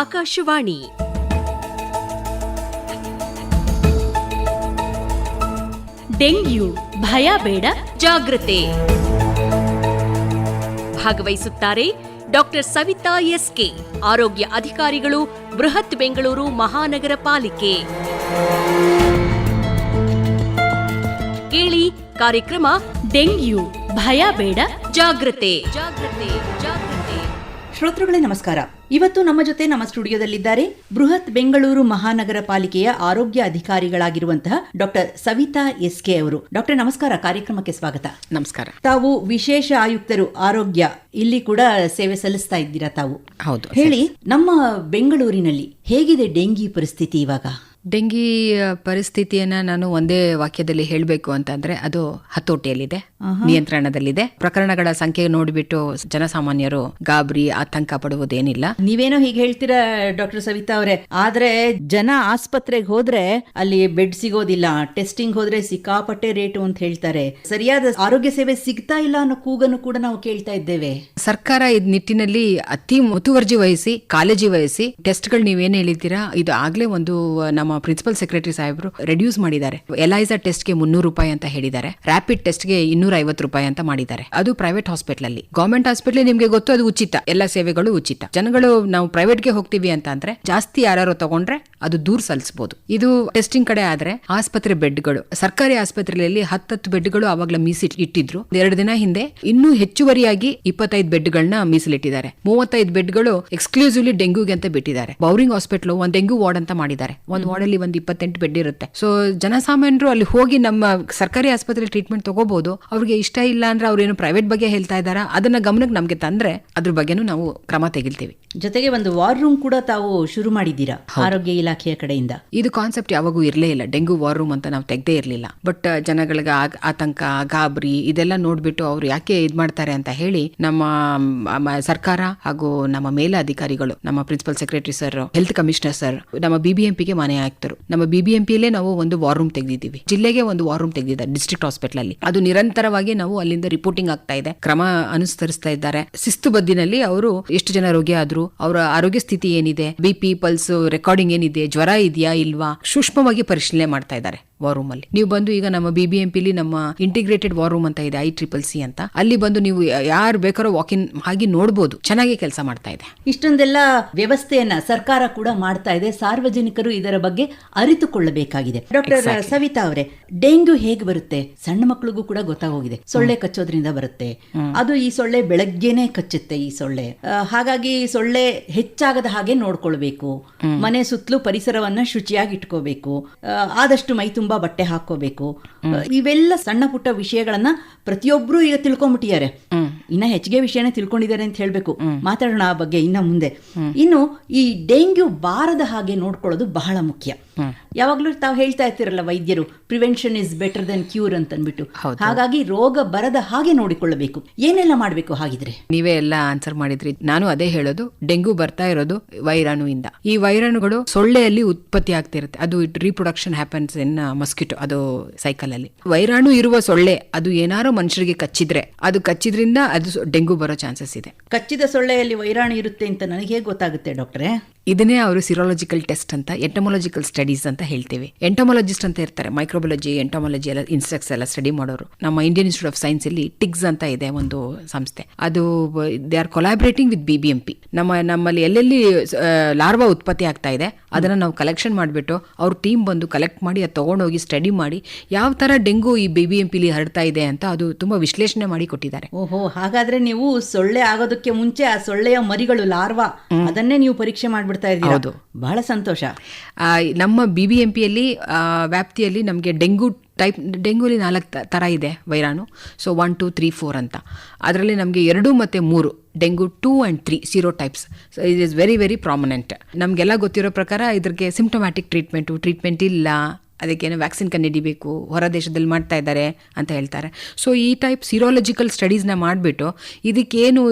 Akashvani. Dengue ಭಯ ಬೇಡ ಜಾಗೃತೆ ಭಾಗವಹಿಸುತ್ತಾರೆ ಡಾಕ್ಟರ್ ಸವಿತಾ ಎಸ್ಕೆ, ಆರೋಗ್ಯ ಅಧಿಕಾರಿಗಳು ಬೃಹತ್ ಬೆಂಗಳೂರು ಮಹಾನಗರ ಪಾಲಿಕೆ. ಕೇಳಿ ಕಾರ್ಯಕ್ರಮ ಡೆಂಗ್ಯೂ ಭಯ ಬೇಡ ಜಾಗೃತೆ ಜಾಗೃತೆ ಶ್ರೋತೃಗಳೇ ನಮಸ್ಕಾರ. ಇವತ್ತು ನಮ್ಮ ಜೊತೆ ನಮ್ಮ ಸ್ಟುಡಿಯೋದಲ್ಲಿದ್ದಾರೆ ಬೃಹತ್ ಬೆಂಗಳೂರು ಮಹಾನಗರ ಪಾಲಿಕೆಯ ಆರೋಗ್ಯ ಅಧಿಕಾರಿಗಳಾಗಿರುವಂತಹ ಡಾಕ್ಟರ್ ಸವಿತಾ ಎಸ್ ಕೆ ಅವರು. ಡಾಕ್ಟರ್ ನಮಸ್ಕಾರ ಕಾರ್ಯಕ್ರಮಕ್ಕೆ ಸ್ವಾಗತ. ನಮಸ್ಕಾರ. ತಾವು ವಿಶೇಷ ಆಯುಕ್ತರು ಆರೋಗ್ಯ ಇಲ್ಲಿ ಕೂಡ ಸೇವೆ ಸಲ್ಲಿಸ್ತಾ ಇದ್ದೀರಾ ತಾವು? ಹೌದು ಹೇಳಿ ನಮ್ಮ ಬೆಂಗಳೂರಿನಲ್ಲಿ ಹೇಗಿದೆ ಡೆಂಗಿ ಪರಿಸ್ಥಿತಿ ಇವಾಗ? ಡೆಂಗಿ ಪರಿಸ್ಥಿತಿಯನ್ನ ನಾನು ಒಂದೇ ವಾಕ್ಯದಲ್ಲಿ ಹೇಳಬೇಕು ಅಂತಂದ್ರೆ ಅದು ಹತೋಟಿಯಲ್ಲಿದೆ ನಿಯಂತ್ರಣದಲ್ಲಿದೆ. ಪ್ರಕರಣಗಳ ಸಂಖ್ಯೆ ನೋಡಿಬಿಟ್ಟು ಜನಸಾಮಾನ್ಯರು ಗಾಬರಿ ಆತಂಕ ಪಡುವುದೇನಿಲ್ಲ. ನೀವೇನೋ ಹೀಗೆ ಹೇಳ್ತೀರಾ ಡಾಕ್ಟರ್ ಸವಿತಾ ಅವರೇ? ಆದ್ರೆ ಜನ ಆಸ್ಪತ್ರೆಗೆ ಹೋದ್ರೆ ಅಲ್ಲಿ ಬೆಡ್ ಸಿಗೋದಿಲ್ಲ ಟೆಸ್ಟಿಂಗ್ ಹೋದ್ರೆ ಸಿಕ್ಕಾಪಟ್ಟೆ ರೇಟು ಅಂತ ಹೇಳ್ತಾರೆ. ಸರಿಯಾದ ಆರೋಗ್ಯ ಸೇವೆ ಸಿಗ್ತಾ ಇಲ್ಲ ಅನ್ನೋ ಕೂಗನ್ನು ಕೂಡ ನಾವು ಕೇಳ್ತಾ ಇದ್ದೇವೆ. ಸರ್ಕಾರ ಇದ್ ನಿಟ್ಟಿನಲ್ಲಿ ಅತಿ ಮುತುವರ್ಜಿ ವಹಿಸಿ ಕಾಳಜಿ ವಹಿಸಿ ಟೆಸ್ಟ್ಗಳು ನೀವೇನ್ ಹೇಳಿದ್ದೀರಾ? ಇದು ಆಗ್ಲೇ ಒಂದು ಆ, ಪ್ರಿನ್ಸಿಪಲ್ ಸೆಕ್ರೆಟರಿ ಸಾಹೇಬರು ರೆಡ್ಯೂಸ್ ಮಾಡಿದ್ದಾರೆ. ಎಲೈಸಾ ಟೆಸ್ಟ್ಗೆ ಮುನ್ನೂರು ರೂಪಾಯಿ ಅಂತ ಹೇಳಿದ್ದಾರೆ. ರ್ಯಾಪಿಡ್ ಟೆಸ್ಟ್ಗೆ ಇನ್ನೂರ ಐವತ್ತು ರೂಪಾಯಿ ಅಂತ ಮಾಡಿದ್ದಾರೆ. ಅದು ಪ್ರೈವೇಟ್ ಹಾಸ್ಪಿಟಲ್ ಅಲ್ಲಿ. ಗವರ್ಮೆಂಟ್ ಹಾಸ್ಪಿಟಲ್ ನಿಮಗೆ ಗೊತ್ತು, ಅದು ಉಚಿತ. ಎಲ್ಲ ಸೇವೆಗಳು ಉಚಿತ. ಜನಗಳು ನಾವು ಪ್ರೈವೇಟ್ಗೆ ಹೋಗ್ತೀವಿ ಅಂತ ಅಂದ್ರೆ ಜಾಸ್ತಿ ಯಾರು ತಗೊಂಡ್ರೆ ಅದು ದೂರ ಸಲ್ಲಿಸಬಹುದು ಇದು ಟೆಸ್ಟಿಂಗ್ ಕಡೆ ಆದ್ರೆ ಆಸ್ಪತ್ರೆ ಬೆಡ್ಗಳು. ಸರ್ಕಾರಿ ಆಸ್ಪತ್ರೆಯಲ್ಲಿ ಹತ್ತತ್ತು ಬೆಡ್ಗಳು ಆವಾಗಲೇ ಮೀಸಿ ಇಟ್ಟಿದ್ರು. ಎರಡು ದಿನ ಹಿಂದೆ ಇನ್ನೂ ಹೆಚ್ಚುವರಿಯಾಗಿ ಇಪ್ಪತ್ತೈದು ಬೆಡ್ಗಳನ್ನ ಮೀಸಲಿಟ್ಟಿದ್ದಾರೆ. ಮೂವತ್ತೈದು ಬೆಡ್ಗಳು ಎಕ್ಸ್ಕ್ಲೂಸಿವ್ಲಿ ಡೆಂಗ್ಯೂಗೆ ಅಂತ ಬಿಟ್ಟಿದ್ದಾರೆ. ಬೌರಿಂಗ್ ಹಾಸ್ಪಿಟಲ್ ಒಂದು ಡೆಂಗ್ಯೂ ವಾರ್ಡ್ ಅಂತ ಮಾಡಿದ್ದಾರೆ. ಒಂದು ವಾರ್ಡ್ ಅಲ್ಲಿ ಒಂದ್ ಇಪ್ಪತ್ತೆಂಟು ಬೆಡ್ ಇರುತ್ತೆ. ಸೊ ಜನಸಾಮಾನ್ಯರು ಅಲ್ಲಿ ಹೋಗಿ ನಮ್ಮ ಸರ್ಕಾರಿ ಆಸ್ಪತ್ರೆ ಟ್ರೀಟ್ಮೆಂಟ್ ತಗೋಬಹುದು ಅವ್ರಿಗೆ ಇಷ್ಟ ಇಲ್ಲ ಅಂದ್ರೆ ಅವ್ರೇನು ಪ್ರೈವೇಟ್ ಬಗ್ಗೆ ಹೇಳ್ತಾ ಇದಾರ ಅದನ್ನ ಗಮನಕ್ಕೆ ನಮ್ಗೆ ತಂದ್ರೆ ಅದ್ರ ಬಗ್ಗೆನೂ ನಾವು ಕ್ರಮ ತೆಗಿಲ್ತೀವಿ ಜೊತೆಗೆ ಒಂದು ವಾರ್ ರೂಮ್ ಕೂಡ ತಾವು ಶುರು ಮಾಡಿದ್ದೀರಾ? ಆರೋಗ್ಯ ಇಲಾಖೆಯ ಕಡೆಯಿಂದ? ಇದು ಕಾನ್ಸೆಪ್ಟ್ ಯಾವಾಗೂ ಇರಲೇ ಇಲ್ಲ. ಡೆಂಗು ವಾರ್ ರೂಮ್ ಅಂತ ನಾವು ತೆಗ್ದೇ ಇರಲಿಲ್ಲ. ಬಟ್ ಜನಗಳಿಗೆ ಆತಂಕ ಗಾಬರಿ ಇದೆಲ್ಲ ನೋಡ್ಬಿಟ್ಟು ಅವ್ರು ಯಾಕೆ ಇದ್ ಮಾಡ್ತಾರೆ ಅಂತ ಹೇಳಿ ನಮ್ಮ ಸರ್ಕಾರ ಹಾಗೂ ನಮ್ಮ ಮೇಲಾಧಿಕಾರಿಗಳು ನಮ್ಮ principal secretary sir health commissioner sir ನಮ್ಮ ಬಿಬಿಎಂಪಿಗೆ ಮನೆ ಆಕ್ತರು ನಮ್ಮ ಬಿಬಿಎಂಪಿಯಲ್ಲೇ ನಾವು ಒಂದು ವಾರ್ ರೂಮ್ ತೆಗೆದಿದ್ದೀವಿ. ಜಿಲ್ಲೆಗೆ ಒಂದು ವಾರ್ ರೂಮ್ ತೆಗೆದಿದ್ದಾರೆ ಡಿಸ್ಟ್ರಿಕ್ಟ್ ಹಾಸ್ಪಿಟಲ್ ಅಲ್ಲಿ. ಅದು ನಿರಂತರವಾಗಿ ನಾವು ಅಲ್ಲಿಂದ ರಿಪೋರ್ಟಿಂಗ್ ಆಗ್ತಾ ಇದೆ. ಕ್ರಮ ಅನುಸರಿಸ್ತಾ ಇದ್ದಾರೆ. ಶಿಸ್ತು ಬದ್ದಿನಲ್ಲಿ ಅವರು ಎಷ್ಟು ಜನ ರೋಗಿ ಆದ್ರು, ಅವರ ಆರೋಗ್ಯ ಸ್ಥಿತಿ ಏನಿದೆ ಬಿಪಿ ಪಲ್ಸ್ ರೆಕಾರ್ಡಿಂಗ್ ಏನಿದೆ, ಜ್ವರ ಇದೆಯಾ ಇಲ್ವಾ, ಸೂಕ್ಷ್ಮವಾಗಿ ಪರಿಶೀಲನೆ ಮಾಡ್ತಾ ಇದ್ದಾರೆ. ವಾರ್ ರೂಮ್ ಅಲ್ಲಿ. ನೀವು ಬಂದು ಈಗ ನಮ್ಮ ಬಿಬಿಎಂಪಿಲಿ ನಮ್ಮ ಇಂಟಿಗ್ರೇಟೆಡ್ ವಾರ್ ರೂಮ್ ಅಂತ ಇದೆ ಐ ಟ್ರಿಪಲ್ ಸಿ ಅಂತ. ಅಲ್ಲಿ ಬಂದು ನೀವು ಯಾರು ಬೇಕಾರೋ ವಾಕಿನ್ ಆಗಿ ನೋಡಬಹುದು ಚೆನ್ನಾಗಿ ಕೆಲಸ ಮಾಡ್ತಾ ಇದೆ. ಇಷ್ಟೊಂದೆಲ್ಲ ವ್ಯವಸ್ಥೆಯನ್ನ ಸರ್ಕಾರ ಕೂಡ ಮಾಡ್ತಾ ಇದೆ. ಸಾರ್ವಜನಿಕರು ಇದರ ಬಗ್ಗೆ ಅರಿತುಕೊಳ್ಳಬೇಕಾಗಿದೆ. ಡಾಕ್ಟರ್ ಸವಿತಾ ಅವರೇ ಡೆಂಗು ಹೇಗೆ ಬರುತ್ತೆ? ಸಣ್ಣ ಮಕ್ಕಳಿಗೂ ಕೂಡ ಗೊತ್ತಾಗೋಗಿದೆ. ಸೊಳ್ಳೆ ಕಚ್ಚೋದ್ರಿಂದ ಬರುತ್ತೆ. ಅದು ಈ ಸೊಳ್ಳೆ ಬೆಳಗ್ಗೆನೆ ಕಚ್ಚುತ್ತೆ ಈ ಸೊಳ್ಳೆ. ಹಾಗಾಗಿ ಸೊಳ್ಳೆ ಹೆಚ್ಚಾಗದ ಹಾಗೆ ನೋಡ್ಕೊಳ್ಬೇಕು. ಮನೆ ಸುತ್ತಲೂ ಪರಿಸರವನ್ನ ಶುಚಿಯಾಗಿ ಇಟ್ಕೋಬೇಕು. ಆದಷ್ಟು ಮೈ ತುಂಬಾ ಬಟ್ಟೆ ಹಾಕೋಬೇಕು ಇವೆಲ್ಲ ಸಣ್ಣ ಪುಟ್ಟ ವಿಷಯಗಳನ್ನ ಪ್ರತಿಯೊಬ್ರು ಈಗ ತಿಳ್ಕೊಂಡ್ಬಿಟ್ಟಿದ್ದಾರೆ ಇನ್ನ ಹೆಚ್ಚಿಗೆ ವಿಷಯನೇ ತಿಳ್ಕೊಂಡಿದ್ದಾರೆ ಅಂತ ಹೇಳ್ಬೇಕು. ಮಾತಾಡೋಣ ಆ ಬಗ್ಗೆ ಇನ್ನ ಮುಂದೆ. ಇನ್ನು ಈ ಡೆಂಗ್ಯೂ ಬಾರದ ಹಾಗೆ ನೋಡ್ಕೊಳ್ಳೋದು ಬಹಳ ಮುಖ್ಯ. ಯಾವಾಗ್ಲೂ ತಾವು ಹೇಳ್ತಾ ಇರ್ತಿರಲ್ಲ ವೈದ್ಯರು prevention is better than cure ಅಂತ ಅಂದ್ಬಿಟ್ಟು ಹಾಗಾಗಿ ರೋಗ ಬರದ ಹಾಗೆ ನೋಡಿಕೊಳ್ಳಬೇಕು. ಏನೆಲ್ಲ ಮಾಡಬೇಕು ಹಾಗಿದ್ರೆ? ನೀವೇ ಎಲ್ಲ ಆನ್ಸರ್ ಮಾಡಿದ್ರಿ. ನಾನು ಅದೇ ಹೇಳೋದು ಡೆಂಗು ಬರ್ತಾ ಇರೋದು ವೈರಾಣುವಿಂದ. ಈ ವೈರಾಣುಗಳು ಸೊಳ್ಳೆಯಲ್ಲಿ ಉತ್ಪತ್ತಿ ಆಗ್ತಿರುತ್ತೆ. ಅದು ರೀಪ್ರೊಡಕ್ಷನ್ ಹ್ಯಾಪನ್ಸ್ ಇನ್ ಮಸ್ಕಿಟೋ ಅದು ಸೈಕಲ್ ಅಲ್ಲಿ. ವೈರಾಣು ಇರುವ ಸೊಳ್ಳೆ ಅದು ಏನಾರೋ ಮನುಷ್ಯರಿಗೆ ಕಚ್ಚಿದ್ರೆ ಅದು ಕಚ್ಚಿದ್ರಿಂದ ಅದು ಡೆಂಗು ಬರೋ ಚಾನ್ಸಸ್ ಇದೆ. ಕಚ್ಚಿದ ಸೊಳ್ಳೆಯಲ್ಲಿ ವೈರಾಣು ಇರುತ್ತೆ ಅಂತ ನನಗೆ ಹೇಗೆ ಗೊತ್ತಾಗುತ್ತೆ ಡಾಕ್ಟ್ರೆ? ಇದನ್ನೇ ಅವರು ಸಿರಾಲಜಿಕಲ್ ಟೆಸ್ಟ್ ಅಂತ ಎಂಟಮೊಲಜಿಕಲ್ ಸ್ಟಡೀಸ್ ಅಂತ ಹೇಳ್ತೀವಿ. ಎಂಟಮೊಲಜಿಸ್ಟ್ ಅಂತ ಇರ್ತಾರೆ ಮೈಕ್ರೋಬಾಲಜಿ ಎಂಟಮೊಲಜಿ ಎಲ್ಲ ಇನ್ಸೆಕ್ಟ್ಸ್ ಎಲ್ಲ ಸ್ಟಡಿ ಮಾಡೋರು. ನಮ್ಮ ಇಂಡಿಯನ್ ಇನ್ಸ್ಟಿಟ್ಯೂಟ್ ಆಫ್ ಸೈನ್ಸ್ ಅಲ್ಲಿ ಟಿಗ್ಸ್ ಅಂತ ಇದೆ ಒಂದು ಸಂಸ್ಥೆ. ಅದು they are collaborating with B B M P ನಮ್ಮ ನಮ್ಮಲ್ಲಿ ಎಲ್ಲೆಲ್ಲಿ ಲಾರ್ವಾ ಉತ್ಪತ್ತಿ ಆಗ್ತಾ ಇದೆ ಅದನ್ನ ನಾವು ಕಲೆಕ್ಷನ್ ಮಾಡಿಬಿಟ್ಟು ಅವ್ರ ಟೀಮ್ ಬಂದು ಕಲೆಕ್ಟ್ ಮಾಡಿ ಅದು ತೊಗೊಂಡೋಗಿ ಸ್ಟಡಿ ಮಾಡಿ ಯಾವ ತರ ಡೆಂಗು ಈ ಬಿ ಬಿ ಎಂ ಪಿಲಿ ಹರಡ್ತಾ ಇದೆ ಅಂತ ಅದು ತುಂಬಾ ವಿಶ್ಲೇಷಣೆ ಮಾಡಿ ಕೊಟ್ಟಿದ್ದಾರೆ. ಓಹೋ ಹಾಗಾದ್ರೆ ನೀವು ಸೊಳ್ಳೆ ಆಗೋದಕ್ಕೆ ಮುಂಚೆ ಆ ಸೊಳ್ಳೆಯ ಮರಿಗಳು ಲಾರ್ವಾ ಅದನ್ನೇ ನೀವು ಪರೀಕ್ಷೆ ಮಾಡ್ಬಿಡ್ತಾ ಇದ್ದೀರಾ? ಹೌದು. ಬಹಳ ಸಂತೋಷ. ನಮ್ಮ ಬಿ ಬಿ ಎಂ ಪಿಯಲ್ಲಿ ವ್ಯಾಪ್ತಿಯಲ್ಲಿ ನಮಗೆ ಡೆಂಗು ಟೈಪ್ ಡೆಂಗೂಲಿ ನಾಲ್ಕು ಥರ ಇದೆ ವೈರಾಣು. So one two three four ಅಂತ. ಅದರಲ್ಲಿ ನಮಗೆ ಎರಡು ಮತ್ತು ಮೂರು dengue two and three sero types so it is very very prominent ನಮಗೆಲ್ಲ ಗೊತ್ತಿರೋ ಪ್ರಕಾರ ಇದ್ರಿಗೆ ಸಿಂಪ್ಟಮ್ಯಾಟಿಕ್ ಟ್ರೀಟ್ಮೆಂಟು ಟ್ರೀಟ್ಮೆಂಟ್ ಇಲ್ಲ. ಅದಕ್ಕೇನು ವ್ಯಾಕ್ಸಿನ್ ಕಂಡುಹಿಡಿಬೇಕು ಹೊರ ದೇಶದಲ್ಲಿ ಮಾಡ್ತಾ ಇದ್ದಾರೆ ಅಂತ ಹೇಳ್ತಾರೆ. ಸೊ ಈ ಟೈಪ್ ಸಿರೋಲಜಿಕಲ್ ಸ್ಟಡೀಸ್ನ ಮಾಡಿಬಿಟ್ಟು ಇದಕ್ಕೇನು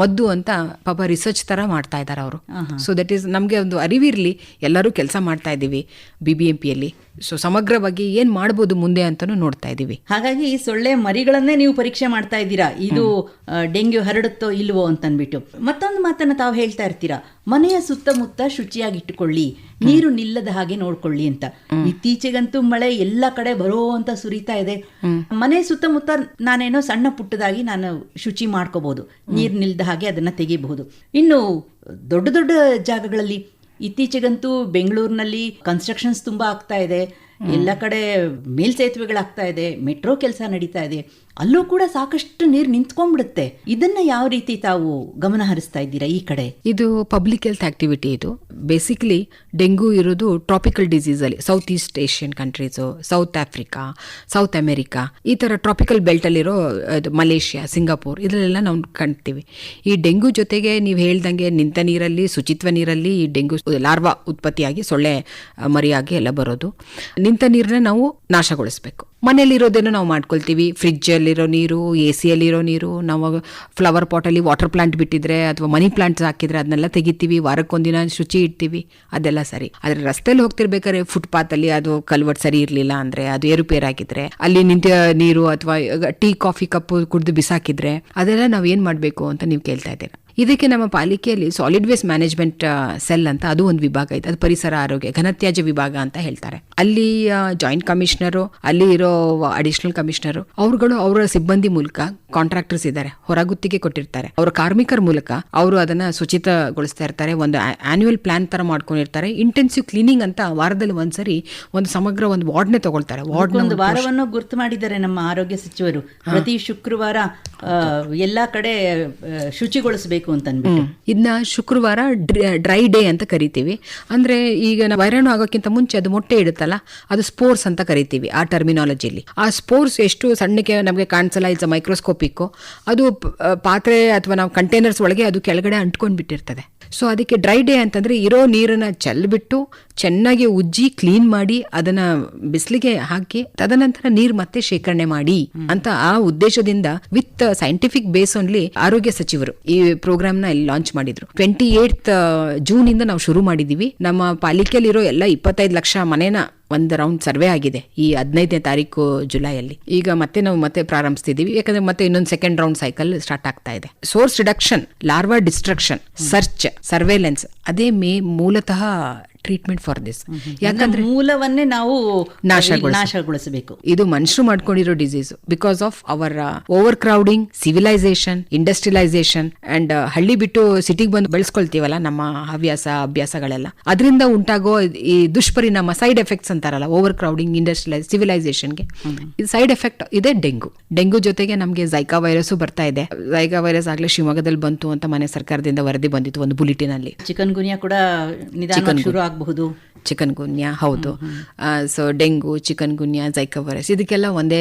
ಮದ್ದು ಅಂತ ಪಾಪ ರಿಸರ್ಚ್ ಥರ ಮಾಡ್ತಾ ಇದ್ದಾರೆ ಅವರು. ಸೊ ದಟ್ ಈಸ್ ನಮಗೆ ಒಂದು ಅರಿವಿರಲಿ ಎಲ್ಲರೂ ಕೆಲಸ ಮಾಡ್ತಾ ಇದ್ದೀವಿ ಬಿ ಬಿ ಎಂ ಪಿಯಲ್ಲಿ ಸೊ ಸಮಗ್ರವಾಗಿ ಏನ್ ಮಾಡಬಹುದು ಮುಂದೆ ಅಂತಾನೂ ನೋಡ್ತಾ ಇದೀವಿ. ಹಾಗಾಗಿ ಈ ಸೊಳ್ಳೆ ಮರಿಗಳನ್ನೇ ನೀವು ಪರೀಕ್ಷೆ ಮಾಡ್ತಾ ಇದ್ದೀರಾ? ಇದು ಡೆಂಗ್ಯೂ ಹರಡುತ್ತೋ ಇಲ್ವೋ ಅಂತ ಅಂದ್ಬಿಟ್ಟು ಮತ್ತೊಂದು ಮಾತನ್ನ ತಾವು ಹೇಳ್ತಾ ಇರ್ತೀರಾ? ಮನೆಯ ಸುತ್ತಮುತ್ತ ಶುಚಿಯಾಗಿ ಇಟ್ಟುಕೊಳ್ಳಿ ನೀರು ನಿಲ್ಲದ ಹಾಗೆ ನೋಡ್ಕೊಳ್ಳಿ ಅಂತ. ಇತ್ತೀಚೆಗಂತೂ ಮಳೆ ಎಲ್ಲ ಕಡೆ ಬರೋ ಅಂತ ಸುರಿತಾ ಇದೆ. ಮನೆ ಸುತ್ತಮುತ್ತ ನಾನೇನೋ ಸಣ್ಣ ಪುಟ್ಟದಾಗಿ ನಾನು ಶುಚಿ ಮಾಡ್ಕೋಬಹುದು ನೀರು ನಿಲ್ದ ಹಾಗೆ ಅದನ್ನ ತೆಗಿಬಹುದು. ಇನ್ನು ದೊಡ್ಡ ದೊಡ್ಡ ಜಾಗಗಳಲ್ಲಿ ಇತ್ತೀಚೆಗಂತೂ ಬೆಂಗಳೂರಿನಲ್ಲಿ ಕನ್ಸ್ಟ್ರಕ್ಷನ್ಸ್ ತುಂಬಾ ಆಗ್ತಾ ಇದೆ. ಎಲ್ಲ ಕಡೆ ಮೇಲ್ಸೇತುವೆಗಳಾಗ್ತಾ ಇದೆ. ಮೆಟ್ರೋ ಕೆಲಸ ನಡೀತಾ ಇದೆ. ಅಲ್ಲೂ ಕೂಡ ಸಾಕಷ್ಟು ನೀರು ನಿಂತ್ಕೊಂಡ್ಬಿಡುತ್ತೆ. ಇದನ್ನ ಯಾವ ರೀತಿ ತಾವು ಗಮನ ಹರಿಸ್ತಾ ಇದ್ದೀರಾ ಈ ಕಡೆ? ಇದು ಪಬ್ಲಿಕ್ ಹೆಲ್ತ್ ಆಕ್ಟಿವಿಟಿ ಇದು. ಬೇಸಿಕಲಿ ಡೆಂಗು ಇರೋದು ಟ್ರಾಪಿಕಲ್ ಡಿಸೀಸ್ ಅಲ್ಲಿ south east Asian countries South Africa South America ಈ ಥರ ಟ್ರಾಪಿಕಲ್ ಬೆಲ್ಟಲ್ಲಿರೋ ಮಲೇಷ್ಯಾ ಸಿಂಗಾಪುರ್ ಇದರಲ್ಲೆಲ್ಲ ನಾವು ಕಾಣ್ತೀವಿ. ಈ ಡೆಂಗು ಜೊತೆಗೆ ನೀವು ಹೇಳ್ದಂಗೆ ನಿಂತ ನೀರಲ್ಲಿ ಶುಚಿತ್ವ ನೀರಲ್ಲಿ ಈ ಡೆಂಗು ಲಾರ್ವಾ ಉತ್ಪತ್ತಿಯಾಗಿ ಸೊಳ್ಳೆ ಮರಿಯಾಗಿ ಎಲ್ಲ ಬರೋದು. ನಿಂತ ನೀರನ್ನ ನಾವು ನಾಶಗೊಳಿಸ್ಬೇಕು. ಮನೇಲಿರೋದೇನೋ ನಾವು ಮಾಡ್ಕೊಳ್ತೀವಿ. ಫ್ರಿಜ್ಜಲ್ಲಿರೋ ನೀರು ಎ ಸಿಯಲ್ಲಿರೋ ನೀರು, ನಾವು ಫ್ಲವರ್ ಪಾಟಲ್ಲಿ ವಾಟರ್ ಪ್ಲಾಂಟ್ ಬಿಟ್ಟಿದ್ರೆ ಅಥವಾ ಮನಿ ಪ್ಲಾಂಟ್ಸ್ ಹಾಕಿದ್ರೆ ಅದನ್ನೆಲ್ಲ ತೆಗಿತೀವಿ. ವಾರಕ್ಕೊಂದಿನ ಶುಚಿ ಇಡ್ತೀವಿ. ಅದೆಲ್ಲ ಸರಿ. ಆದರೆ ರಸ್ತೆಯಲ್ಲಿ ಹೋಗ್ತಿರ್ಬೇಕಾದ್ರೆ ಫುಟ್ಪಾತಲ್ಲಿ ಅದು ಕಲ್ವಟ್ ಸರಿ ಇರಲಿಲ್ಲ ಅಂದರೆ ಅದು ಏರುಪೇರಾಗಿದ್ರೆ ಅಲ್ಲಿ ನಿಂತ ನೀರು ಅಥವಾ ಟೀ ಕಾಫಿ ಕಪ್ಪು ಕುಡಿದು ಬಿಸಾಕಿದ್ರೆ ಅದೆಲ್ಲ ನಾವು ಏನು ಮಾಡಬೇಕು ಅಂತ ನೀವು ಕೇಳ್ತಾ ಇದ್ದೀರಾ? ಇದಕ್ಕೆ ನಮ್ಮ ಪಾಲಿಕೆಯಲ್ಲಿ ಸಾಲಿಡ್ ವೇಸ್ಟ್ ಮ್ಯಾನೇಜ್ಮೆಂಟ್ ಸೆಲ್ ಅಂತ ಅದು ಒಂದು ವಿಭಾಗ ಇದೆ ಅದು ಪರಿಸರ ಆರೋಗ್ಯ ಘನತ್ಯಾಜ್ಯ ವಿಭಾಗ ಅಂತ ಹೇಳ್ತಾರೆ. ಅಲ್ಲಿ ಜಾಯಿಂಟ್ ಕಮಿಷನರು ಅಲ್ಲಿ ಇರೋ ಅಡಿಷನಲ್ ಕಮಿಷನರು ಅವರುಗಳು ಅವರ ಸಿಬ್ಬಂದಿ ಮೂಲಕ ಕಾಂಟ್ರಾಕ್ಟರ್ಸ್ ಇದ್ದಾರೆ. ಹೊರಗುತ್ತಿಗೆ ಕೊಟ್ಟಿರ್ತಾರೆ. ಅವರ ಕಾರ್ಮಿಕರ ಮೂಲಕ ಅವರು ಅದನ್ನ ಶುಚಿತಗೊಳಿಸ್ತಾ ಇರ್ತಾರೆ. ಒಂದು ಆನ್ಯುವಲ್ ಪ್ಲಾನ್ ತರ ಮಾಡ್ಕೊಂಡಿರ್ತಾರೆ. ಇಂಟೆನ್ಸಿವ್ ಕ್ಲೀನಿಂಗ್ ಅಂತ ವಾರದಲ್ಲಿ ಒಂದ್ಸರಿ ಒಂದು ಸಮಗ್ರ ಒಂದು ವಾರ್ಡ್ನೆ ತಗೊಳ್ತಾರೆ. ವಾರ್ಡ್ ಒಂದು ವಾರವನ್ನು ಗುರುತು ಮಾಡಿದ್ದಾರೆ ನಮ್ಮ ಆರೋಗ್ಯ ಸಚಿವರು. ಪ್ರತಿ ಶುಕ್ರವಾರ ಎಲ್ಲಾ ಕಡೆ ಆ, ಶುಚಿಗೊಳಿಸಬೇಕು ಅಂತ ಅನ್ಬಿಟ್ಟು ಇದನ್ನ ಶುಕ್ರವಾರ ಡ್ರೈ ಡೇ ಅಂತ ಕರಿತೀವಿ. ಅಂದ್ರೆ ಈಗ ನಾವು ವೈರಾಣು ಆಗೋಕ್ಕಿಂತ ಮುಂಚೆ ಅದು ಮೊಟ್ಟೆ ಇಡುತ್ತಲ್ಲ, ಅದು ಸ್ಪೋರ್ಸ್ ಅಂತ ಕರಿತೀವಿ ಆ ಟರ್ಮಿನಾಲಜಿಲಿ. ಆ ಸ್ಪೋರ್ಸ್ ಎಷ್ಟು ಸಣ್ಣಕ್ಕೆ ನಮಗೆ ಕಾಣಿಸಲ್ಲ, ಇಟ್ಸ್ ಮೈಕ್ರೋಸ್ಕೋಪಿಕ್ಕು. ಅದು ಪಾತ್ರೆ ಅಥವಾ ನಾವು ಕಂಟೈನರ್ಸ್ ಒಳಗೆ ಅದು ಕೆಳಗಡೆ ಅಂಟ್ಕೊಂಡು ಬಿಟ್ಟಿರ್ತದೆ ಸೊ ಅದಕ್ಕೆ ಡ್ರೈ ಡೇ ಅಂತಂದ್ರೆ ಇರೋ ನೀರನ್ನ ಚೆಲ್ಬಿಟ್ಟು ಚೆನ್ನಾಗಿ ಉಜ್ಜಿ ಕ್ಲೀನ್ ಮಾಡಿ ಅದನ್ನ ಬಿಸಿಲಿಗೆ ಹಾಕಿ ತದನಂತರ ನೀರು ಮತ್ತೆ ಶೇಖರಣೆ ಮಾಡಿ ಅಂತ ಆ ಉದ್ದೇಶದಿಂದ ವಿತ್ ಸೈಂಟಿಫಿಕ್ ಬೇಸ್ ಓನ್ಲಿ ಆರೋಗ್ಯ ಸಚಿವರು ಈ ಪ್ರೋಗ್ರಾಮ್ ಇಲ್ಲಿ ಲಾಂಚ್ ಮಾಡಿದ್ರು. ಟ್ವೆಂಟಿ ಏಟ್ ಜೂನ್ ಇಂದ ನಾವು ಶುರು ಮಾಡಿದೀವಿ. ನಮ್ಮ ಪಾಲಿಕೆಯಲ್ಲಿರೋ ಎಲ್ಲ ಇಪ್ಪತ್ತೈದು ಲಕ್ಷ ಮನೆನ ಒಂದು ರೌಂಡ್ ಸರ್ವೆ ಆಗಿದೆ ಈ ಹದಿನೈದನೇ ತಾರೀಕು ಜುಲೈಯಲ್ಲಿ. ಈಗ ಮತ್ತೆ ನಾವು ಮತ್ತೆ ಪ್ರಾರಂಭಿಸ್ತಿದ್ದೀವಿ. ಯಾಕಂದ್ರೆ ಮತ್ತೆ ಇನ್ನೊಂದು ಸೆಕೆಂಡ್ ರೌಂಡ್ ಸೈಕಲ್ ಸ್ಟಾರ್ಟ್ ಆಗ್ತಾ ಇದೆ. Source reduction larva destruction search surveillance ಅದೇ ಮೇ ಮೂಲತಃ ಟ್ರೀಟ್ಮೆಂಟ್ ಫಾರ್ ದಿಸ್ ಯಾಕಂದ್ರೆ ಮೂಲವನ್ನೇ ನಾವು ನಾಶಗೊಳಿಸ- ನಾಶಗೊಳಿಸಬೇಕು. ಇದು ಮನುಷ್ಯರು ಮಾಡ್ಕೊಂಡಿರೋ disease because of our overcrowding civilisation industrialisation and ಹಳ್ಳಿ ಬಿಟ್ಟು ಸಿಟಿಗೆ ಬಂದು ಬೆಳೆಸ್ಕೊಳ್ತೀವಲ್ಲ ನಮ್ಮ ಹವ್ಯಾಸ ಅಭ್ಯಾಸಗಳೆಲ್ಲ. ಅದರಿಂದ ಉಂಟಾಗೋ ಈ ದುಷ್ಪರಿಣಾಮ ಸೈಡ್ ಎಫೆಕ್ಟ್ಸ್ ಅಂತಾರಲ್ಲ ಓವರ್ ಕ್ರೌಡಿಂಗ್ ಇಂಡಸ್ಟ್ರಿಯಲೈಸ್ ಸಿವಿಲೈಸೇಷನ್ಗೆ ಇದು ಸೈಡ್ ಎಫೆಕ್ಟ್ ಇದೆ ಡೆಂಗು. ಡೆಂಗು ಜೊತೆಗೆ ನಮಗೆ ಜೈಕಾ ವೈರಸ್ ಬರ್ತಾ ಇದೆ. ಜೈಕಾ ವೈರಸ್ ಆಗಲೇ ಶಿವಮೊಗ್ಗದಲ್ಲಿ ಬಂತು ಅಂತ ಮನೆ ಸರ್ಕಾರದಿಂದ ವರದಿ ಬಂದಿತ್ತು ಒಂದು ಬುಲೆಟಿನ್ ಅಲ್ಲಿ ಚಿಕನ್ ಗುನಿಯಾ ಕೂಡ ಆಗಬಹುದು? ಚಿಕನ್ ಗುನ್ಯಾ, ಹೌದು. So dengue, chikungunya Zika virus ಇದಕ್ಕೆಲ್ಲ ಒಂದೇ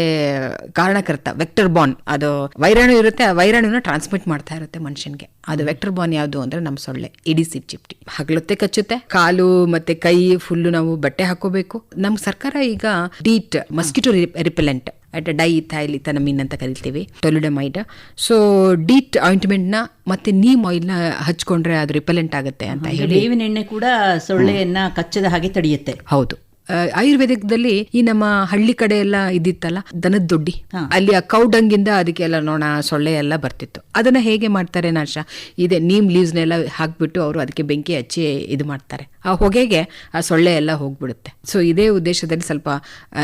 ಕಾರಣಕರ್ತ ವೆಕ್ಟರ್ ಬಾನ್ ಅದು ವೈರಾಣು ಇರುತ್ತೆ, ಆ ವೈರಾಣುನ ಟ್ರಾನ್ಸ್ಮಿಟ್ ಮಾಡ್ತಾ ಇರುತ್ತೆ ಮನುಷ್ಯನ್ಗೆ. ಅದು ವೆಕ್ಟರ್ ಬಾನ್ ಯಾವುದು ಅಂದ್ರೆ ನಮ್ಮ ಸೊಳ್ಳೆ, ಇಡೀ ಸಿಪ್ ಚಿಪ್ಟಿ. ಹಗಲೊತ್ತೆ ಕಚ್ಚುತ್ತೆ, ಕಾಲು ಮತ್ತೆ ಕೈ ಫುಲ್ಲು ನಾವು ಬಟ್ಟೆ ಹಾಕೋಬೇಕು. ನಮ್ಮ ಸರ್ಕಾರ ಈಗ ಡೀಟ್ ಮಸ್ಕಿಟೋ ರಿಪೆಲೆಂಟ್ ಅಟ್ ಡೈ ಥೈಲಿಥನಮಿನ್ ಅಂತ ಕರಿತೀವಿ ಟೊಲಿಡಮೈಡ್. ಸೊ ಡೀಟ್ ಆಯಿಂಟ್ಮೆಂಟ್ನ ಮತ್ತೆ ನೀಮ್ ಆಯಿಲ್ನ ಹಚ್ಕೊಂಡ್ರೆ ಅದು ರಿಪೆಲೆಂಟ್ ಆಗುತ್ತೆ ಅಂತ ಹೇಳಿ. ಬೇವಿನ ಎಣ್ಣೆ ಕೂಡ ಸೊಳ್ಳೆಯನ್ನ ಕಚ್ಚದ ಹಾಗೆ ತಡೆಯುತ್ತೆ. ಹೌದು. ಆಯುರ್ವೇದಿಕದಲ್ಲಿ ಈ ನಮ್ಮ ಹಳ್ಳಿ ಕಡೆ ಎಲ್ಲ ಇದ್ದಿತ್ತಲ್ಲ ದನದ ದೊಡ್ಡಿ ಅಲ್ಲಿ ಆ ಕೌಡಂಗಿಂದ ಅದಕ್ಕೆಲ್ಲ ನೋಣ ಸೊಳ್ಳೆ ಎಲ್ಲ ಬರ್ತಿತ್ತು. ಅದನ್ನ ಹೇಗೆ ಮಾಡ್ತಾರೆ ನಾಶ? ಇದೆ ನೀಮ್ ಲೀವ್ಸ್ನೆಲ್ಲ ಹಾಕ್ಬಿಟ್ಟು ಅವರು ಅದಕ್ಕೆ ಬೆಂಕಿ ಹಚ್ಚಿ ಇದು ಮಾಡ್ತಾರೆ. ಆ ಹೊಗೆಗೆ ಆ ಸೊಳ್ಳೆ ಎಲ್ಲ ಹೋಗ್ಬಿಡುತ್ತೆ. ಸೊ ಇದೇ ಉದ್ದೇಶದಲ್ಲಿ ಸ್ವಲ್ಪ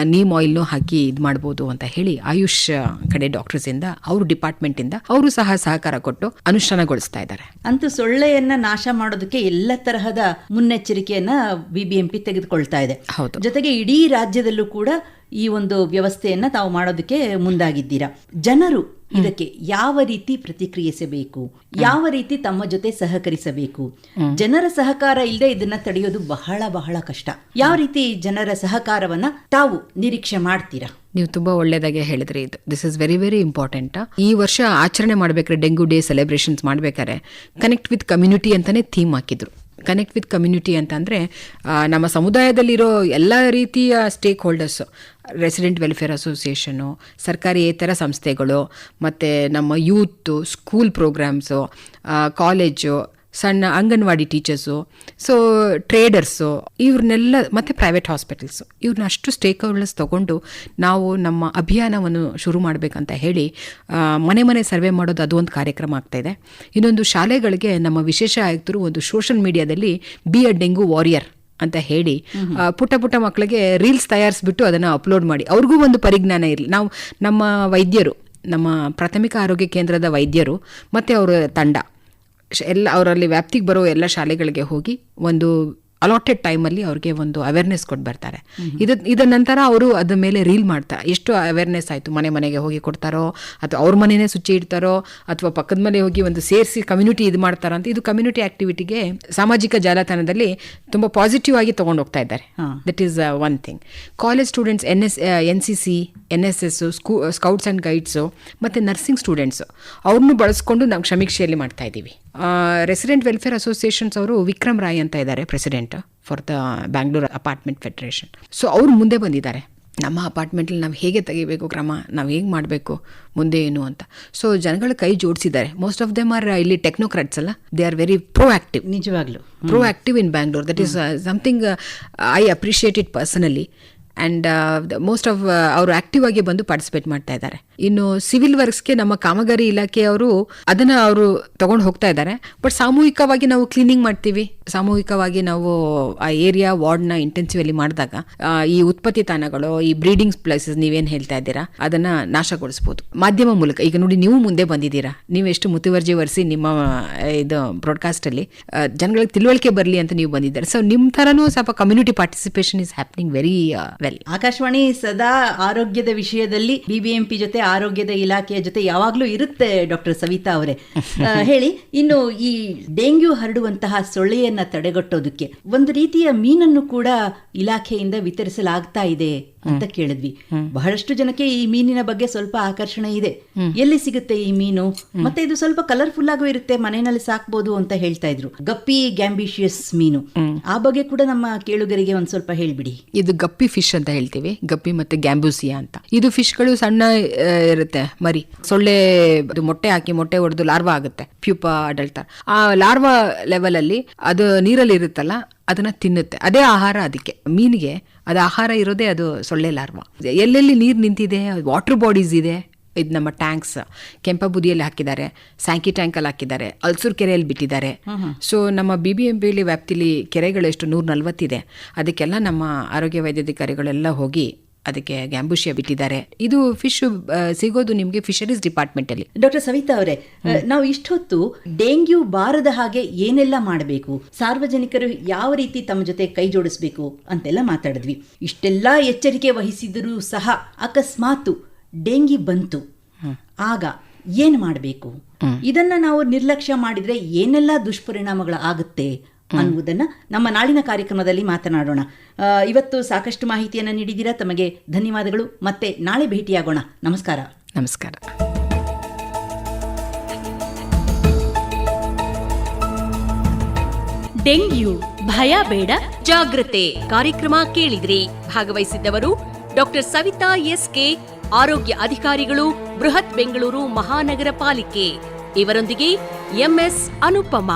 ನೀಮ್ ಆಯಿಲ್ನು ಹಾಕಿ ಇದು ಮಾಡ್ಬೋದು ಅಂತ ಹೇಳಿ ಆಯುಷ್ ಕಡೆ ಡಾಕ್ಟರ್ಸ್ ಇಂದ ಅವ್ರ ಡಿಪಾರ್ಟ್ಮೆಂಟ್ ಇಂದ ಅವರು ಸಹ ಸಹಕಾರ ಕೊಟ್ಟು ಅನುಷ್ಠಾನಗೊಳಿಸ್ತಾ ಇದ್ದಾರೆ. ಅಂತೂ ಸೊಳ್ಳೆಯನ್ನ ನಾಶ ಮಾಡೋದಕ್ಕೆ ಎಲ್ಲ ತರಹದ ಮುನ್ನೆಚ್ಚರಿಕೆಯನ್ನ ಬಿಬಿಎಂಪಿ ತೆಗೆದುಕೊಳ್ತಾ ಇದೆ. ಹೌದು. ಜೊತೆಗೆ ಇಡೀ ರಾಜ್ಯದಲ್ಲೂ ಕೂಡ ಈ ಒಂದು ವ್ಯವಸ್ಥೆಯನ್ನ ತಾವು ಮಾಡೋದಕ್ಕೆ ಮುಂದಾಗಿದ್ದೀರಾ? ಜನರು ಇದಕ್ಕೆ ಯಾವ ರೀತಿ ಪ್ರತಿಕ್ರಿಯಿಸಬೇಕು? ಯಾವ ರೀತಿ ತಮ್ಮ ಜೊತೆ ಸಹಕರಿಸಬೇಕು? ಜನರ ಸಹಕಾರ ಇಲ್ಲದೆ ಇದನ್ನ ತಡೆಯೋದು ಬಹಳ ಬಹಳ ಕಷ್ಟ. ಯಾವ ರೀತಿ ಜನರ ಸಹಕಾರವನ್ನ ತಾವು ನಿರೀಕ್ಷೆ ಮಾಡ್ತೀರಾ? ನೀವು ತುಂಬಾ ಒಳ್ಳೇದಾಗೆ ಹೇಳಿದ್ರಿ ಇದು. This is very very important ಈ ವರ್ಷ ಆಚರಣೆ ಮಾಡ್ಬೇಕಾದ್ರೆ ಡೆಂಗು ಡೇ ಸೆಲೆಬ್ರೇಷನ್ಸ್ ಮಾಡ್ಬೇಕಾದ್ರೆ ಕನೆಕ್ಟ್ ವಿತ್ ಕಮ್ಯುನಿಟಿ ಅಂತಾನೆ ಥೀಮ್ ಹಾಕಿದ್ರು. ಕನೆಕ್ಟ್ ವಿತ್ ಕಮ್ಯುನಿಟಿ ಅಂತಂದರೆ ನಮ್ಮ ಸಮುದಾಯದಲ್ಲಿರೋ ಎಲ್ಲ ರೀತಿಯ stakeholders resident welfare association ಸರ್ಕಾರಿಯೇತರ ಸಂಸ್ಥೆಗಳು, ಮತ್ತು ನಮ್ಮ ಯೂತ್ ಸ್ಕೂಲ್ ಪ್ರೋಗ್ರಾಮ್ಸು ಕಾಲೇಜು ಸಣ್ಣ ಅಂಗನವಾಡಿ ಟೀಚರ್ಸು ಸೊ ಟ್ರೇಡರ್ಸು ಇವ್ರನ್ನೆಲ್ಲ ಮತ್ತು ಪ್ರೈವೇಟ್ ಹಾಸ್ಪಿಟಲ್ಸು ಇವ್ರನ್ನ ಅಷ್ಟು ಸ್ಟೇಕ್ ಹೋಲ್ಡರ್ಸ್ ತೊಗೊಂಡು ನಾವು ನಮ್ಮ ಅಭಿಯಾನವನ್ನು ಶುರು ಮಾಡಬೇಕಂತ ಹೇಳಿ ಮನೆ ಮನೆ ಸರ್ವೆ ಮಾಡೋದು ಅದು ಒಂದು ಕಾರ್ಯಕ್ರಮ ಆಗ್ತಾಯಿದೆ ಇನ್ನೊಂದು ಶಾಲೆಗಳಿಗೆ ನಮ್ಮ ವಿಶೇಷ ಆಯುಕ್ತರು ಒಂದು ಸೋಷಲ್ ಮೀಡಿಯಾದಲ್ಲಿ ಬಿ ಅ ಡೆಂಗು ವಾರಿಯರ್ ಅಂತ ಹೇಳಿ ಪುಟ್ಟ ಪುಟ್ಟ ಮಕ್ಕಳಿಗೆ ರೀಲ್ಸ್ ತಯಾರಿಸ್ಬಿಟ್ಟು ಅದನ್ನು ಅಪ್ಲೋಡ್ ಮಾಡಿ. ಅವ್ರಿಗೂ ಒಂದು ಪರಿಜ್ಞಾನ ಇರಲಿ. ನಾವು ನಮ್ಮ ವೈದ್ಯರು ನಮ್ಮ ಪ್ರಾಥಮಿಕ ಆರೋಗ್ಯ ಕೇಂದ್ರದ ವೈದ್ಯರು ಮತ್ತು ಅವರ ತಂಡ ಎಲ್ಲ ಅವರಲ್ಲಿ ವ್ಯಾಪ್ತಿಗೆ ಬರೋ ಎಲ್ಲ ಶಾಲೆಗಳಿಗೆ ಹೋಗಿ ಒಂದು ಅಲಾಟೆಡ್ ಟೈಮಲ್ಲಿ ಅವ್ರಿಗೆ ಒಂದು ಅವೇರ್ನೆಸ್ ಕೊಟ್ಟು ಬರ್ತಾರೆ. ಇದು ಇದರ ನಂತರ ಅವರು ಅದ್ರ ಮೇಲೆ ರೀಲ್ ಮಾಡ್ತಾರೆ ಎಷ್ಟು ಅವೇರ್ನೆಸ್ ಆಯಿತು? ಮನೆ ಮನೆಗೆ ಹೋಗಿ ಕೊಡ್ತಾರೋ? ಅಥವಾ ಅವ್ರ ಮನೆಯೇ ಸುಚ್ಚಿ ಇಡ್ತಾರೋ? ಅಥವಾ ಪಕ್ಕದ ಮನೆ ಹೋಗಿ ಒಂದು ಸೇರಿಸಿ ಕಮ್ಯುನಿಟಿ ಇದು ಮಾಡ್ತಾರೋ ಅಂತ ಇದು ಕಮ್ಯುನಿಟಿ ಆಕ್ಟಿವಿಟಿಗೆ ಸಾಮಾಜಿಕ ಜಾಲತಾಣದಲ್ಲಿ ತುಂಬ ಪಾಸಿಟಿವ್ ಆಗಿ ತೊಗೊಂಡು ಹೋಗ್ತಾ ಇದ್ದಾರೆ. That is one thing college students N S N C C N S S ಸ್ಕೂ ಸ್ಕೌಟ್ಸ್ ಆ್ಯಂಡ್ ಗೈಡ್ಸು ಮತ್ತು ನರ್ಸಿಂಗ್ ಸ್ಟೂಡೆಂಟ್ಸು ಅವ್ರನ್ನೂ ಬಳಸ್ಕೊಂಡು ನಾವು ಸಮೀಕ್ಷೆಯಲ್ಲಿ ಮಾಡ್ತಾ ಇದ್ದೀವಿ ರೆಸಿಡೆಂಟ್ ವೆಲ್ಫೇರ್ ಅಸೋಸಿಯೇಷನ್ಸ್ ಅವರು ವಿಕ್ರಮ್ ರಾಯ್ ಅಂತ ಇದ್ದಾರೆ president for the Bangalore apartment federation so ಅವರು ಮುಂದೆ ಬಂದಿದ್ದಾರೆ. ನಮ್ಮ ಅಪಾರ್ಟ್ಮೆಂಟಲ್ಲಿ ನಾವು ಹೇಗೆ ತೆಗಿಬೇಕು ಕ್ರಮ ನಾವು ಹೇಗೆ ಮಾಡಬೇಕು ಮುಂದೆ ಏನು ಅಂತ. ಸೊ ಜನಗಳ ಕೈ ಜೋಡಿಸಿದ್ದಾರೆ. ಮೋಸ್ಟ್ ಆಫ್ ದೆಮ್ ಆರ್ ಇಲ್ಲಿ ಟೆಕ್ನೋಕ್ರಾಟ್ಸ್ ಅಲ್ಲ. They are very proactive ನಿಜವಾಗ್ಲು proactive in Bangalore that is something I appreciate it personally and most of ಅವರು ಆಕ್ಟಿವ್ ಆಗಿ ಬಂದು ಪಾರ್ಟಿಸಿಪೇಟ್ ಮಾಡ್ತಾ ಇದ್ದಾರೆ. ಇನ್ನು ಸಿವಿಲ್ ವರ್ಕ್ಸ್ಗೆ ನಮ್ಮ ಕಾಮಗಾರಿ ಇಲಾಖೆಯವರು ಅದನ್ನ ಅವರು ತಗೊಂಡು ಹೋಗ್ತಾ ಇದ್ದಾರೆ. ಬಟ್ ಸಾಮೂಹಿಕವಾಗಿ ನಾವು ಕ್ಲೀನಿಂಗ್ ಮಾಡ್ತೀವಿ. ಸಾಮೂಹಿಕವಾಗಿ ನಾವು ಆ ಏರಿಯಾ ವಾರ್ಡ್ನ ಇಂಟೆನ್ಸಿವಲ್ಲಿ ಮಾಡಿದಾಗ ಈ ಉತ್ಪತ್ತಿ ತಾಣಗಳು, ಈ ಬ್ರೀಡಿಂಗ್ ಪ್ಲೇಸಸ್ ನೀವೇನು ಹೇಳ್ತಾ ಇದ್ದೀರಾ, ಅದನ್ನ ನಾಶಗೊಳಿಸಬಹುದು ಮಾಧ್ಯಮ ಮೂಲಕ, ಈಗ ನೋಡಿ ನೀವು ಮುಂದೆ ಬಂದಿದ್ದೀರಾ. ನೀವು ಎಷ್ಟು ಮುತುವರ್ಜಿ ಒರೆಸಿ ನಿಮ್ಮ ಇದು ಇದು ಬ್ರಾಡ್ಕಾಸ್ಟಲ್ಲಿ ಜನಗಳಿಗೆ ತಿಳುವಳಿಕೆ ಬರಲಿ ಅಂತ ನೀವು ಬಂದಿದ್ದಾರೆ. ಸೊ ನಿಮ್ಮ ತರನೂ ಸ್ವಲ್ಪ community participation is happening very well Akashvani ಸದಾ ಆರೋಗ್ಯದ ವಿಷಯದಲ್ಲಿ ಬಿಬಿಎಂಪಿ ಜೊತೆ ಆರೋಗ್ಯದ ಇಲಾಖೆಯ ಜೊತೆ ಯಾವಾಗ್ಲೂ ಇರುತ್ತೆ ಡಾಕ್ಟರ್ ಸವಿತಾ ಅವರೇ. ಹೇಳಿ, ಇನ್ನು ಈ ಡೆಂಗ್ಯೂ ಹರಡುವಂತಹ ಸೊಳ್ಳೆಯನ್ನ ತಡೆಗಟ್ಟೋದಕ್ಕೆ ಒಂದು ರೀತಿಯ ಮೀನನ್ನು ಕೂಡ ಇಲಾಖೆಯಿಂದ ವಿತರಿಸಲಾಗ್ತಾ ಇದೆ. ಅಂತ ಕೇಳಿದ್ವಿ. ಬಹಳಷ್ಟು ಜನಕ್ಕೆ ಈ ಮೀನಿನ ಬಗ್ಗೆ ಸ್ವಲ್ಪ ಆಕರ್ಷಣೆ ಇದೆ. ಎಲ್ಲಿ ಸಿಗುತ್ತೆ ಈ ಮೀನು? ಮತ್ತೆ ಇದು ಸ್ವಲ್ಪ ಕಲರ್ಫುಲ್ ಆಗು ಇರುತ್ತೆ ಮನೆಯಲ್ಲಿ ಸಾಕ್ಬೋದು ಅಂತ ಹೇಳ್ತಾ ಇದ್ರು. ಗಪ್ಪಿ ಗ್ಯಾಂಬಿಷಿಯಸ್ ಮೀನು. ಆ ಬಗ್ಗೆ ಕೂಡ ನಮ್ಮ ಕೇಳುಗರಿಗೆ ಒಂದ್ ಸ್ವಲ್ಪ ಹೇಳ್ಬಿಡಿ. ಇದು ಗಪ್ಪಿ ಫಿಶ್ ಅಂತ ಹೇಳ್ತೀವಿ. ಗಪ್ಪಿ ಮತ್ತೆ ಗ್ಯಾಂಬೂಸಿಯಾ ಅಂತ. ಇದು ಫಿಶ್ಗಳು ಸಣ್ಣ ಇರುತ್ತೆ ಮರಿ. ಸೊಳ್ಳೆ ಮೊಟ್ಟೆ ಹಾಕಿ ಮೊಟ್ಟೆ ಹೊಡೆದು ಲಾರ್ವಾ ಆಗುತ್ತೆ ಪ್ಯೂಪ ಅಡಲ್ಟರ್ ಆ ಲಾರ್ವಾ ಲೆವೆಲ್ ಅಲ್ಲಿ ಅದು ನೀರಲ್ಲಿ ಇರುತ್ತಲ್ಲ ಅದನ್ನ ತಿನ್ನುತ್ತೆ. ಅದೇ ಆಹಾರ ಅದಕ್ಕೆ. ಮೀನಿಗೆ ಅದು ಆಹಾರ ಇರೋದೇ ಅದು ಸೊಳ್ಳೆ ಲಾರ್ವ. ಎಲ್ಲೆಲ್ಲಿ ನೀರು ನಿಂತಿದೆ ವಾಟರ್ ಬಾಡೀಸ್ ಇದೆ ಇದು ನಮ್ಮ ಟ್ಯಾಂಕ್ಸ್ ಕೆಂಪಬುದಿಯಲ್ಲಿ ಹಾಕಿದ್ದಾರೆ ಸ್ಯಾಂಕಿ ಟ್ಯಾಂಕಲ್ಲಿ ಹಾಕಿದ್ದಾರೆ ಅಲ್ಸೂರ್ ಕೆರೆಯಲ್ಲಿ ಬಿಟ್ಟಿದ್ದಾರೆ. ಸೊ ನಮ್ಮ ಬಿ ಬಿ ಎಂ ಬಿಲಿ ವ್ಯಾಪ್ತಿಲಿ ಕೆರೆಗಳೆಷ್ಟು ನೂರ ನಲ್ವತ್ತಿದೆ ಅದಕ್ಕೆಲ್ಲ ನಮ್ಮ ಆರೋಗ್ಯ ವೈದ್ಯಾಧಿಕಾರಿಗಳೆಲ್ಲ ಹೋಗಿ ಅದಕ್ಕೆ ಗ್ಯಾಂಬುಷಿಯ ಬಿಟ್ಟಿದ್ದಾರೆ. ಇದು ಫಿಶ್ ಸಿಗೋದು ನಿಮಗೆ ಫಿಶರೀಸ್ ಡಿಪಾರ್ಟ್ಮೆಂಟಲ್ಲಿ. ಡಾಕ್ಟರ್ ಸವಿತಾ ಅವರೇ ನಾವು ಇಷ್ಟೊತ್ತು ಡೆಂಗ್ಯೂ ಬಾರದ ಹಾಗೆ ಏನೆಲ್ಲ ಮಾಡಬೇಕು ಸಾರ್ವಜನಿಕರು ಯಾವ ರೀತಿ ತಮ್ಮ ಜೊತೆ ಕೈ ಜೋಡಿಸ್ಬೇಕು ಅಂತೆಲ್ಲ ಮಾತಾಡಿದ್ವಿ. ಇಷ್ಟೆಲ್ಲ ಎಚ್ಚರಿಕೆ ವಹಿಸಿದರೂ ಸಹ ಅಕಸ್ಮಾತ್ ಡೆಂಗಿ ಬಂತು. ಆಗ ಏನ್ ಮಾಡಬೇಕು? ಇದನ್ನ ನಾವು ನಿರ್ಲಕ್ಷ್ಯ ಮಾಡಿದ್ರೆ ಏನೆಲ್ಲ ದುಷ್ಪರಿಣಾಮಗಳು ಆಗುತ್ತೆ ಅನ್ನುವುದನ್ನ ನಮ್ಮ ನಾಳಿನ ಕಾರ್ಯಕ್ರಮದಲ್ಲಿ ಮಾತನಾಡೋಣ. ಇವತ್ತು ಸಾಕಷ್ಟು ಮಾಹಿತಿಯನ್ನು ನೀಡಿದ್ದೀರಾ? ತಮಗೆ ಧನ್ಯವಾದಗಳು. ಮತ್ತೆ ನಾಳೆ ಭೇಟಿಯಾಗೋಣ. ನಮಸ್ಕಾರ. ನಮಸ್ಕಾರ. ಡೆಂಗ್ಯೂ ಭಯ ಬೇಡ ಜಾಗೃತೆ ಕಾರ್ಯಕ್ರಮ ಕೇಳಿದ್ರಿ. ಭಾಗವಹಿಸಿದ್ದವರು ಡಾಕ್ಟರ್ ಸವಿತಾ ಎಸ್ ಕೆ ಆರೋಗ್ಯ ಅಧಿಕಾರಿಗಳು ಬೃಹತ್ ಬೆಂಗಳೂರು ಮಹಾನಗರ ಪಾಲಿಕೆ. ಇವರೊಂದಿಗೆ ಎಂಎಸ್ ಅನುಪಮ.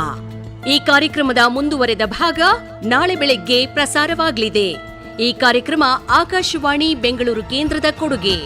ಈ ಕಾರ್ಯಕ್ರಮದ ಮುಂದುವರೆದ ಭಾಗ ನಾಳೆ ಬೆಳಗ್ಗೆ ಪ್ರಸಾರವಾಗಲಿದೆ. ಈ ಕಾರ್ಯಕ್ರಮ ಆಕಾಶವಾಣಿ ಬೆಂಗಳೂರು ಕೇಂದ್ರದ ಕೊಡುಗೆ.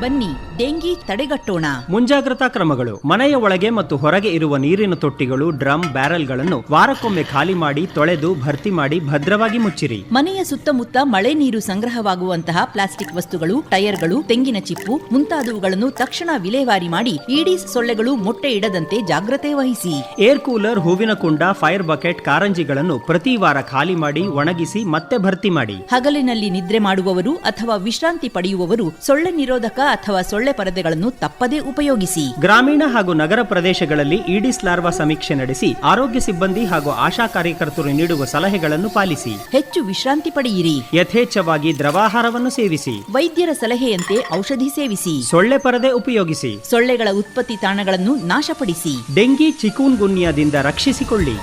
ಬನ್ನಿ. ಡೆಂಗಿ ತಡೆಗಟ್ಟೋಣ. ಮುಂಜಾಗ್ರತಾ ಕ್ರಮಗಳು. ಮನೆಯ ಒಳಗೆ ಮತ್ತು ಹೊರಗೆ ಇರುವ ನೀರಿನ ತೊಟ್ಟಿಗಳು ಡ್ರಮ್ ಬ್ಯಾರೆಲ್ಗಳನ್ನು ವಾರಕ್ಕೊಮ್ಮೆ ಖಾಲಿ ಮಾಡಿ ತೊಳೆದು ಭರ್ತಿ ಮಾಡಿ ಭದ್ರವಾಗಿ ಮುಚ್ಚಿರಿ. ಮನೆಯ ಸುತ್ತಮುತ್ತ ಮಳೆ ನೀರು ಸಂಗ್ರಹವಾಗುವಂತಹ ಪ್ಲಾಸ್ಟಿಕ್ ವಸ್ತುಗಳು ಟೈರ್ಗಳು ತೆಂಗಿನ ಚಿಪ್ಪು ಮುಂತಾದವುಗಳನ್ನು ತಕ್ಷಣ ವಿಲೇವಾರಿ ಮಾಡಿ ಈಡೀಸ್ ಸೊಳ್ಳೆಗಳು ಮೊಟ್ಟೆ ಇಡದಂತೆ ಜಾಗ್ರತೆ ವಹಿಸಿ. ಏರ್ ಕೂಲರ್ ಹೂವಿನ ಕುಂಡ ಫೈರ್ ಬಕೆಟ್ ಕಾರಂಜಿಗಳನ್ನು ಪ್ರತಿ ವಾರ ಖಾಲಿ ಮಾಡಿ ಒಣಗಿಸಿ ಮತ್ತೆ ಭರ್ತಿ ಮಾಡಿ. ಹಗಲಿನಲ್ಲಿ ನಿದ್ರೆ ಮಾಡುವವರು ಅಥವಾ ವಿಶ್ರಾಂತಿ ಪಡೆಯುವವರು ಸೊಳ್ಳೆ ನಿರೋಧಕ ಅಥವಾ ಸೊಳ್ಳೆ ಪರದೆಗಳನ್ನು ತಪ್ಪದೇ ಉಪಯೋಗಿಸಿ. ಗ್ರಾಮೀಣ ಹಾಗೂ ನಗರ ಪ್ರದೇಶಗಳಲ್ಲಿ ಈಡಿಸ್ ಲಾರ್ವಾ ಸಮೀಕ್ಷೆ ನಡೆಸಿ ಆರೋಗ್ಯ ಸಿಬ್ಬಂದಿ ಹಾಗೂ ಆಶಾ ಕಾರ್ಯಕರ್ತರು ನೀಡುವ ಸಲಹೆಗಳನ್ನು ಪಾಲಿಸಿ. ಹೆಚ್ಚು ವಿಶ್ರಾಂತಿ ಪಡೆಯಿರಿ. ಯಥೇಚ್ಛವಾಗಿ ದ್ರವಾಹಾರವನ್ನು ಸೇವಿಸಿ. ವೈದ್ಯರ ಸಲಹೆಯಂತೆ ಔಷಧಿ ಸೇವಿಸಿ. ಸೊಳ್ಳೆ ಪರದೆ ಉಪಯೋಗಿಸಿ. ಸೊಳ್ಳೆಗಳ ಉತ್ಪತ್ತಿ ತಾಣಗಳನ್ನು ನಾಶಪಡಿಸಿ. ಡೆಂಗಿ ಚಿಕೂನ್ ಗುನ್ಯಾದಿಂದ ರಕ್ಷಿಸಿಕೊಳ್ಳಿ.